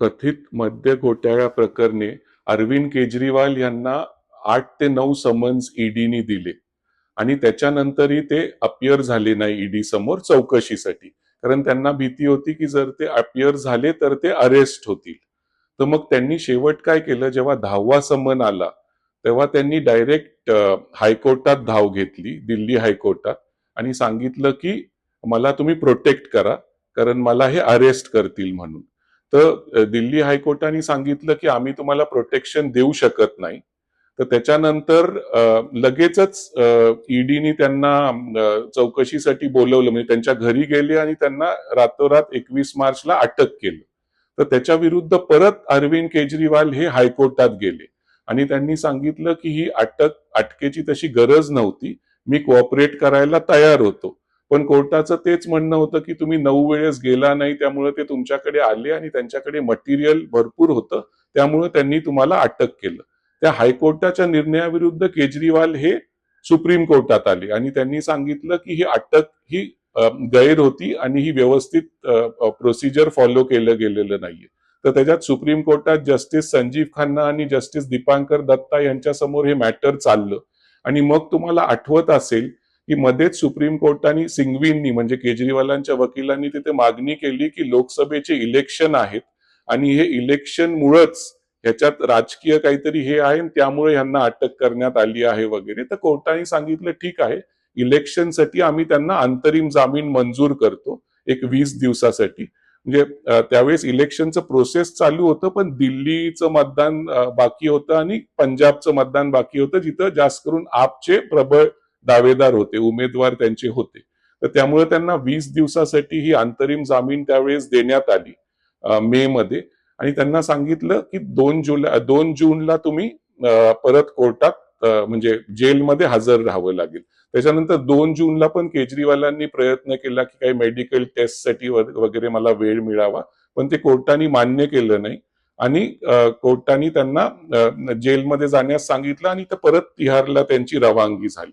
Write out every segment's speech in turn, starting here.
कथित मद्य घोटाळ्या प्रकरणी अरविंद केजरीवाल यांना आठ ते नऊ समन्स ईडीनी दिले. आणि त्याच्यानंतरही ते अपियर झाले नाही ईडी समोर चौकशीसाठी. कारण त्यांना भीती होती की जर ते अपियर झाले तर ते अरेस्ट होतील. तर मग त्यांनी शेवट काय केलं? जेव्हा दहावा समन आला तेव्हा त्यांनी डायरेक्ट हायकोर्टात धाव घेतली दिल्ली हायकोर्टात. आणि सांगितलं की मला तुम्ही प्रोटेक्ट करा कारण मला हे अरेस्ट करतील म्हणून. तर दिल्ली हायकोर्टाने सांगितलं की आम्ही तुम्हाला प्रोटेक्शन देऊ शकत नाही. तर त्याच्यानंतर लगेचच ईडीनी त्यांना चौकशीसाठी बोलवलं. म्हणजे त्यांच्या घरी गेले आणि त्यांना रातोरात एकवीस मार्चला अटक केलं. तर त्याच्या विरुद्ध परत अरविंद केजरीवाल हे हायकोर्टात गेले. आणि त्यांनी सांगितलं की ही अटक अटकेची तशी गरज नव्हती. मी कोऑपरेट करायला तयार होतो. पण कोर्टाचं तेच म्हणणं होतं की तुम्ही नऊ वेळेस गेला नाही त्यामुळे ते तुमच्याकडे आले आणि त्यांच्याकडे मटेरियल भरपूर होतं त्यामुळे त्यांनी तुम्हाला अटक केलं. त्या हायकोर्टाच्या निर्णयाविरुद्ध केजरीवाल हे सुप्रीम कोर्टात आले आणि त्यांनी सांगितलं की ही अटक ही गैर होती आणि ही व्यवस्थित प्रोसिजर फॉलो केलं गेलेलं नाहीये. तर त्याच्यात सुप्रीम कोर्टात जस्टिस संजीव खन्ना आणि जस्टिस दीपांकर दत्ता यांच्यासमोर हे मॅटर चाललं. आणि मग तुम्हाला आठवत असेल की मध्येच सुप्रीम कोर्टाने सिंघवींनी म्हणजे केजरीवालांच्या वकिलांनी तिथे मागणी केली की लोकसभेचे इलेक्शन आहेत आणि हे इलेक्शन मुळच ह्याच्यात राजकीय काहीतरी हे आहे त्यामुळे यांना अटक करण्यात आली आहे वगैरे. तर कोर्टाने सांगितलं ठीक आहे इलेक्शनसाठी आम्ही त्यांना अंतरिम जामीन मंजूर करतो एक वीस दिवसासाठी. म्हणजे त्यावेळेस इलेक्शनचं प्रोसेस चालू होतं पण दिल्लीचं मतदान बाकी होतं आणि पंजाबचं मतदान बाकी होतं जिथं जास्त करून आपचे प्रबळ दावेदार होते उमेदवार त्यांचे होते. तर त्यामुळे त्यांना वीस दिवसासाठी ही अंतरिम जामीन त्यावेळेस देण्यात आली मे मध्ये आणि त्यांना सांगितलं की दोन जुलै दोन जूनला तुम्ही परत कोर्टात म्हणजे जेलमध्ये हजर राहावं लागेल. त्याच्यानंतर दोन जूनला पण केजरीवालांनी प्रयत्न केला की काही मेडिकल टेस्टसाठी वगैरे मला वेळ मिळावा पण ते कोर्टाने मान्य केलं नाही. आणि कोर्टाने त्यांना जेलमध्ये जाण्यास सांगितलं आणि ते परत तिहारला त्यांची रवानगी झाली.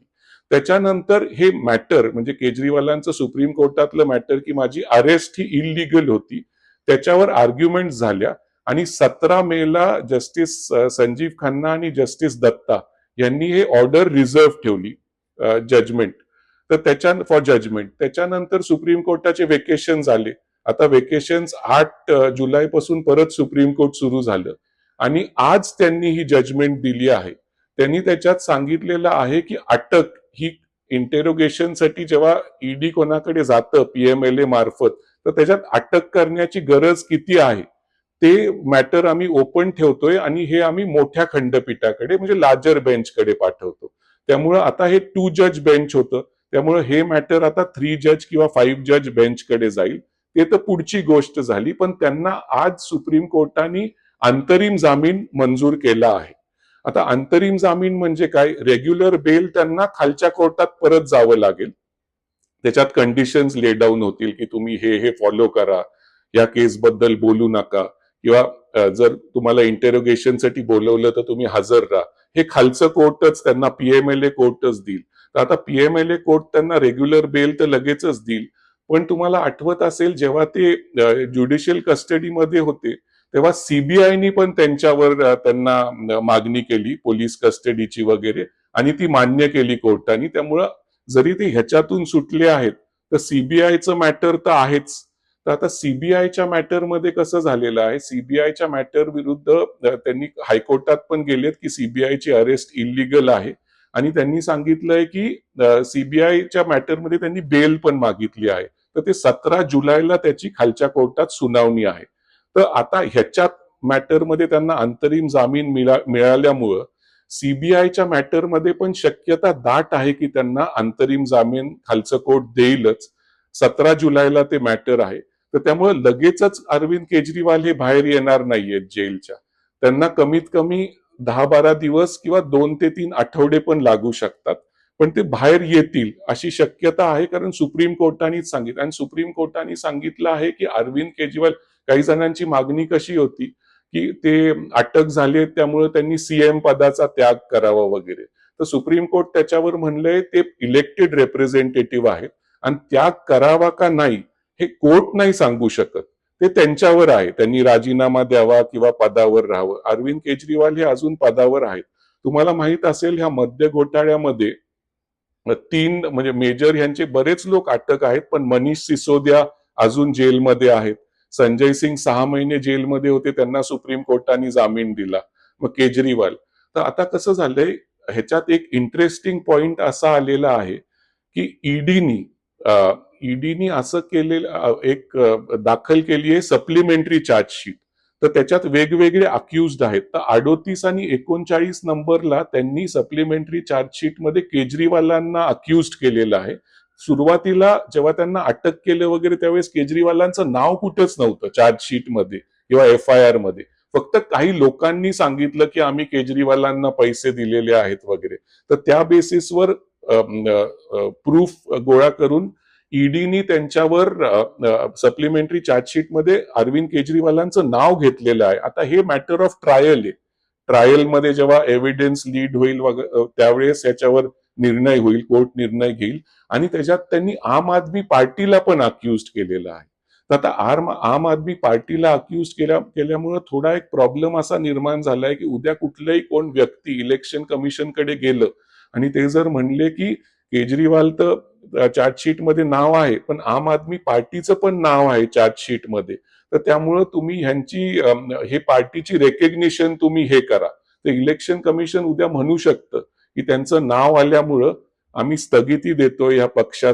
त्याच्यानंतर हे मॅटर म्हणजे केजरीवालांचं सुप्रीम कोर्टातलं मॅटर की माझी अरेस्ट ही इलिगल होती त्याच्यावर आर्ग्युमेंट झाल्या. आणि सतरा मेला जस्टिस संजीव खन्ना आणि जस्टिस दत्ता यांनी हे ऑर्डर रिझर्व्ह ठेवली जजमेंट तर त्याच्या फॉर जजमेंट त्याच्यानंतर सुप्रीम कोर्टाचे वेकेशन झाले. आता वेकेशन आठ जुलैपासून परत सुप्रीम कोर्ट सुरू झालं. आणि आज त्यांनी ही जजमेंट दिली आहे. त्यांनी त्याच्यात सांगितलेलं आहे की अटक ही इंटेरोगेशनसाठी जेव्हा ईडी कोणाकडे जातं पीएमएलए मार्फत तर त्याच्यात अटक करण्याची गरज किती आहे? ते मॅटर आम्ही ओपन ठेवतोय आणि हे आम्ही मोठ्या खंडपीठाकडे म्हणजे लार्जर बेंचकडे पाठवतो. त्यामुळं आता हे टू जज बेंच होतं. त्यामुळे हे मॅटर आता थ्री जज किंवा फाईव्ह जज बेंचकडे जाईल. ते तर पुढची गोष्ट झाली पण त्यांना आज सुप्रीम कोर्टाने अंतरिम जामीन मंजूर केला आहे. आता अंतरिम जामीन म्हणजे काय? रेग्युलर बेल त्यांना खालच्या कोर्टात परत जावं लागेल. त्याच्यात कंडिशन्स लेडाऊन होतील की तुम्ही हे हे फॉलो करा. या केसबद्दल बोलू नका. किंवा जर तुम्हाला इंटेरोगेशनसाठी बोलवलं तर तुम्ही हजर राहा. हे खालचं कोर्टच त्यांना पीएमएलए कोर्टच देईल. तर आता पीएमएलए कोर्ट त्यांना रेग्युलर बेल तर लगेचच देईल. पण तुम्हाला आठवत असेल जेव्हा ते ज्युडिशियल कस्टडीमध्ये होते तेव्हा सीबीआयनी पण त्यांच्यावर त्यांना मागणी केली पोलीस कस्टडीची वगैरे आणि ती मान्य केली कोर्टाने. त्यामुळं जरी ते ह्याच्यातून सुटले आहेत तर सीबीआयचं मॅटर तर आहेच. तर आता सीबीआयच्या मॅटरमध्ये कसं झालेलं आहे? सीबीआयच्या मॅटर विरुद्ध त्यांनी हायकोर्टात पण गेलेत की सीबीआयची अरेस्ट इलिगल आहे. आणि त्यांनी सांगितलंय की सीबीआयच्या मॅटरमध्ये त्यांनी बेल पण मागितली आहे. तर ते सतरा जुलैला त्याची खालच्या कोर्टात सुनावणी आहे. तर आता ह्याच्यात मॅटरमध्ये त्यांना अंतरिम जामीन मिळा मिळाल्यामुळं सीबीआयच्या मॅटरमध्ये पण शक्यता दाट आहे की त्यांना अंतरिम जामीन खालचं कोर्ट देईलच. सतरा जुलैला ते मॅटर आहे. तर त्यामुळे लगेचच अरविंद केजरीवाल हे बाहेर येणार नाहीयेत जेलच्या. त्यांना कमीत कमी दहा बारा दिवस किंवा दोन ते तीन आठवडे पण लागू शकतात. पण ते बाहेर येतील अशी शक्यता आहे कारण सुप्रीम कोर्टानेच सांगितलं. आणि सुप्रीम कोर्टाने सांगितलं आहे की अरविंद केजरीवाल काही जणांची मागणी कशी होती की ते अटक झाले त्यामुळे त्यांनी सीएम पदाचा त्याग करावा वगैरे. तर सुप्रीम कोर्ट त्याच्यावर म्हणलंय ते इलेक्टेड रिप्रेझेंटेटिव्ह आहेत. आणि त्याग करावा का नाही हे कोर्ट नाही सांगू शकत. ते त्यांच्यावर आहे. त्यांनी राजीनामा द्यावा किंवा पदावर राहावं. अरविंद केजरीवाल हे अजून पदावर आहेत. तुम्हाला माहीत असेल ह्या मद्य घोटाळ्यामध्ये तीन म्हणजे मेजर यांचे बरेच लोक अटक आहेत पण मनीष सिसोदिया अजून जेलमध्ये आहेत. संजय सिंग सहा महिने जेलमध्ये होते त्यांना सुप्रीम कोर्टाने जामीन दिला. मग केजरीवाल. तर आता कसं झालंय ह्याच्यात एक इंटरेस्टिंग पॉइंट असा आलेला आहे की ईडीनी ईडीनी असं केलेलं एक दाखल केली आहे सप्लिमेंटरी चार्जशीट तर त्याच्यात वेगवेगळे अक्युज्ड आहेत. तर अडोतीस आणि एकोणचाळीस नंबरला त्यांनी सप्लिमेंटरी चार्जशीटमध्ये केजरीवालांना अक्युज्ड केलेलं आहे. सुरुवातीला जेव्हा त्यांना अटक केलं वगैरे त्यावेळेस केजरीवालांचं नाव कुठंच नव्हतं चार्जशीटमध्ये किंवा एफ आय आरमध्ये. फक्त काही लोकांनी सांगितलं की आम्ही केजरीवालांना पैसे दिलेले आहेत वगैरे. तर त्या बेसिसवर प्रूफ गोळा करून ईडीनी त्यांच्यावर सप्लिमेंटरी चार्जशीटमध्ये अरविंद केजरीवालांचं नाव घेतलेलं आहे. आता हे मॅटर ऑफ ट्रायल आहे. ट्रायलमध्ये जेव्हा एव्हिडन्स लीड होईल त्यावेळेस याच्यावर निर्णय होईल कोर्ट निर्णय घेईल. आणि त्याच्यात त्यांनी आम आदमी पार्टीला पण अक्युज केलेलं आहे. तर आता आम आम आदमी पार्टीला अक्युज केल्या केल्यामुळे थोडा एक प्रॉब्लेम असा निर्माण झालाय की उद्या कुठलंही कोण व्यक्ती इलेक्शन कमिशनकडे गेलं आणि ते जर म्हणले की केजरीवाल तर चार्जशीटमध्ये नाव आहे पण आम आदमी पार्टीचं पण नाव आहे चार्जशीटमध्ये तर त्यामुळं तुम्ही ह्यांची हे पार्टीची रेकग्निशन तुम्ही हे करा. तर इलेक्शन कमिशन उद्या म्हणू शकतं की त्यांचं नाव आल्यामुळं आम्ही स्थगिती देतो या पक्षा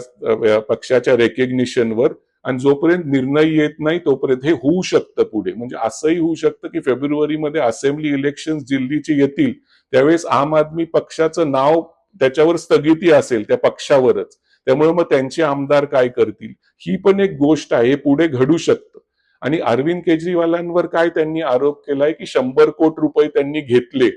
पक्षाच्या रेकग्निशनवर आणि जोपर्यंत निर्णय येत नाही तोपर्यंत हे होऊ शकतं पुढे. म्हणजे असंही होऊ शकतं की फेब्रुवारीमध्ये असेंब्ली इलेक्शन दिल्लीचे येतील त्यावेळेस आम आदमी पक्षाचं नाव त्याच्यावर स्थगिती असेल त्या पक्षावरच. त्यामुळे मग त्यांचे आमदार काय करतील? ही पण एक गोष्ट आहे हे पुढे घडू शकतं. आणि अरविंद केजरीवालांवर काय त्यांनी आरोप केलाय की शंभर कोटी रुपये त्यांनी घेतले?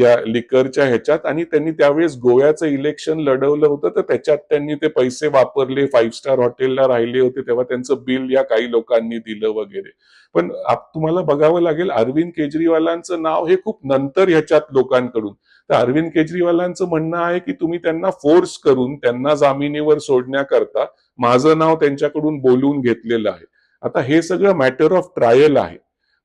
या लिकरच्या ह्याच्यात आणि त्यांनी त्यावेळेस गोव्याचं इलेक्शन लढवलं होतं तर त्याच्यात त्यांनी ते पैसे वापरले फाईव्ह स्टार हॉटेलला राहिले होते तेव्हा त्यांचं बिल या काही लोकांनी दिलं वगैरे. पण तुम्हाला बघावं लागेल अरविंद केजरीवालांचं नाव हे खूप नंतर ह्याच्यात लोकांकडून. तर अरविंद केजरीवालांचं म्हणणं आहे की तुम्ही त्यांना फोर्स करून त्यांना जामिनीवर सोडण्याकरता माझं नाव त्यांच्याकडून बोलवून घेतलेलं आहे. आता हे सगळं मॅटर ऑफ ट्रायल आहे.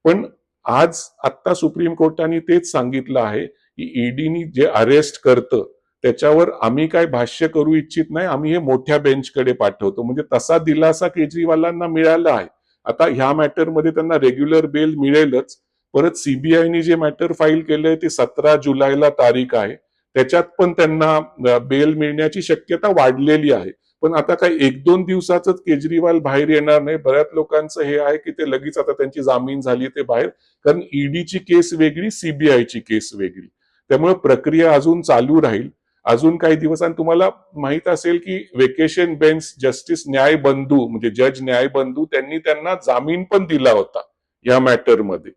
पण आज आत्ता सुप्रीम कोर्टाने तेच सांगितलं आहे की ईडीनी जे अरेस्ट करतं त्याच्यावर आम्ही काय भाष्य करू इच्छित नाही आम्ही हे मोठ्या बेंचकडे पाठवतो. म्हणजे तसा दिलासा केजरीवालांना मिळाला आहे. आता ह्या मॅटरमध्ये त्यांना रेग्युलर बेल मिळेलच. परत सीबीआयने जे मॅटर फाईल केलंय ते सतरा जुलैला तारीख आहे. त्याच्यात पण त्यांना बेल मिळण्याची शक्यता वाढलेली आहे. पण आता काही एक दोन दिवसाच केजरीवाल बाहेर येणार नाही. बऱ्याच लोकांचं हे आहे की ते लगेच आता त्यांची जामीन झाली ते बाहेर. कारण ईडीची केस वेगळी सीबीआयची केस वेगळी. त्यामुळे प्रक्रिया अजून चालू राहील. अजून काही दिवस आणि तुम्हाला माहीत असेल की वेकेशन बेंच जस्टिस न्याय बंधू म्हणजे जज न्याय बंधू त्यांनी त्यांना जामीन पण दिला होता या मॅटरमध्ये.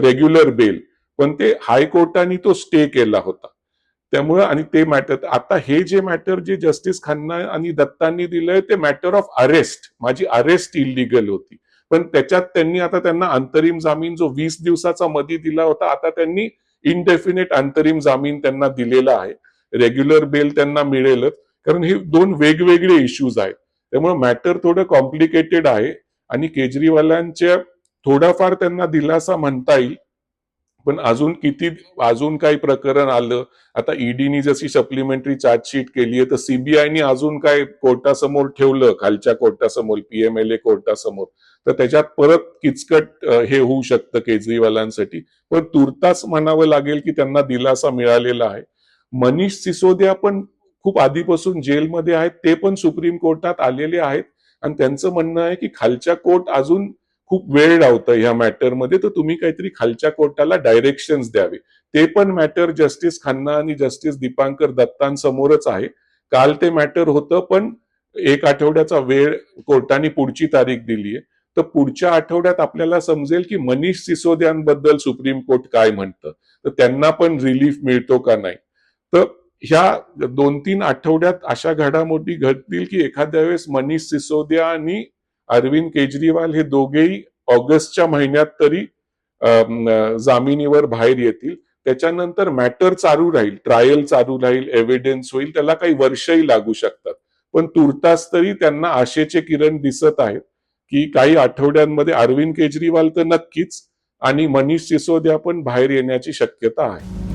Regular bell. पण ते हायकोर्टाने तो स्टे केला होता. त्यामुळं आणि ते मॅटर आता हे जे मॅटर जे जस्टिस खन्ना आणि दत्तांनी दिलंय ते मॅटर ऑफ अरेस्ट माझी अरेस्ट इलिगल होती. पण त्याच्यात त्यांनी आता त्यांना अंतरिम जामीन जो वीस दिवसाचा मध्ये दिला होता आता त्यांनी इनडेफिनेट अंतरिम जामीन त्यांना दिलेला आहे. रेग्युलर बेल त्यांना मिळेलच. कारण हे दोन वेगवेगळे इश्यूज आहेत. त्यामुळे मॅटर थोडं कॉम्प्लिकेटेड आहे. आणि केजरीवालांच्या थोडाफार त्यांना दिलासा म्हणता येईल. पण अजून किती अजून काही प्रकरण आलं? आता ईडीनी जशी सप्लिमेंटरी चार्जशीट केली आहे तर सीबीआयनी अजून काय कोर्टासमोर ठेवलं खालच्या कोर्टासमोर पीएमएलए कोर्टासमोर? तर त्याच्यात परत किचकट हे होऊ शकतं केजरीवालांसाठी. पण तुर्तास म्हणावं लागेल की त्यांना दिलासा मिळालेला आहे. मनीष सिसोदिया पण खूप आधीपासून जेलमध्ये आहेत ते पण सुप्रीम कोर्टात आलेले आहेत. आणि त्यांचं म्हणणं आहे की खालच्या कोर्ट अजून खूप वेळ लावतं ह्या मॅटरमध्ये तर तुम्ही काहीतरी खालच्या कोर्टाला डायरेक्शन द्यावे. ते पण मॅटर जस्टिस खन्ना आणि जस्टिस दीपांकर दत्तांसमोरच आहे. काल ते मॅटर होतं पण एक आठवड्याचा वेळ कोर्टाने पुढची तारीख दिली आहे तर पुढच्या आठवड्यात आपल्याला समजेल की मनीष सिसोदियांबद्दल सुप्रीम कोर्ट काय म्हणतं. तर त्यांना पण रिलीफ मिळतो का नाही? तर ह्या दोन तीन आठवड्यात अशा घडामोडी घडतील की एखाद्या वेळेस मनीष सिसोदिया आणि अरविंद केजरीवाल हे दोघेही ऑगस्टच्या महिन्यात तरी जामिनीवर बाहेर येतील. त्याच्यानंतर मॅटर चालू राहील ट्रायल चालू राहील एव्हिडन्स होईल त्याला काही वर्षही लागू शकतात. पण तुर्तास तरी त्यांना आशेचे किरण दिसत आहेत की काही आठवड्यांमध्ये अरविंद केजरीवाल तर नक्कीच आणि मनीष सिसोदिया पण बाहेर येण्याची शक्यता आहे.